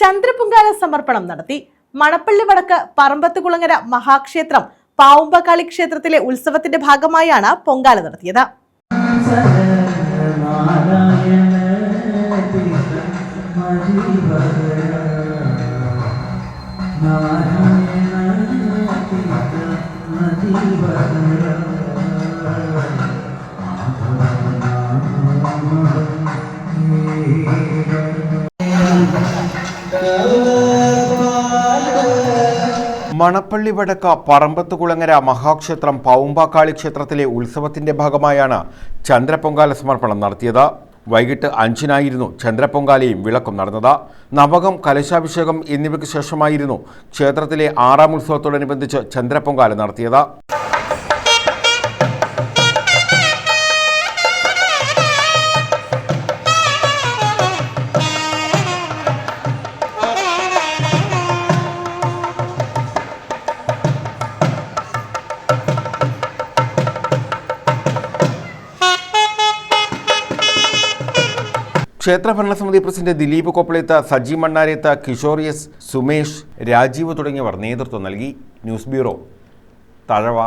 ചന്ദ്രപൊങ്കാല സമർപ്പണം നടത്തി. മണപ്പള്ളി വടക്ക് പറമ്പത്തുകുളങ്ങര മഹാക്ഷേത്രം പാവുമ്പക്കാളി ക്ഷേത്രത്തിലെ ഉത്സവത്തിന്റെ ഭാഗമായാണ് പൊങ്കാല നടത്തിയത്. മണപ്പള്ളി വടക്ക പറമ്പത്തുകുളങ്ങര മഹാക്ഷേത്രം പൗമ്പാക്കാളി ക്ഷേത്രത്തിലെ ഉത്സവത്തിന്റെ ഭാഗമായാണ് ചന്ദ്രപൊങ്കാല സമർപ്പണം നടത്തിയത്. വൈകിട്ട് അഞ്ചിനായിരുന്നു ചന്ദ്രപൊങ്കാലയും വിളക്കും നടന്നത്. നവകം കലശാഭിഷേകം എന്നിവയ്ക്ക് ശേഷമായിരുന്നു ക്ഷേത്രത്തിലെ ആറാം ഉത്സവത്തോടനുബന്ധിച്ച് ചന്ദ്രപൊങ്കാല നടത്തിയത്. ക്ഷേത്ര ഭരണസമിതി പ്രസിഡന്റ് ദിലീപ് കൊപ്പളയത്ത് സജി മണ്ണാരേത്ത കിഷോർ എസ് സുമേഷ് രാജീവ് തുടങ്ങിയവർ നേതൃത്വം നൽകി. News bureau Thazhava.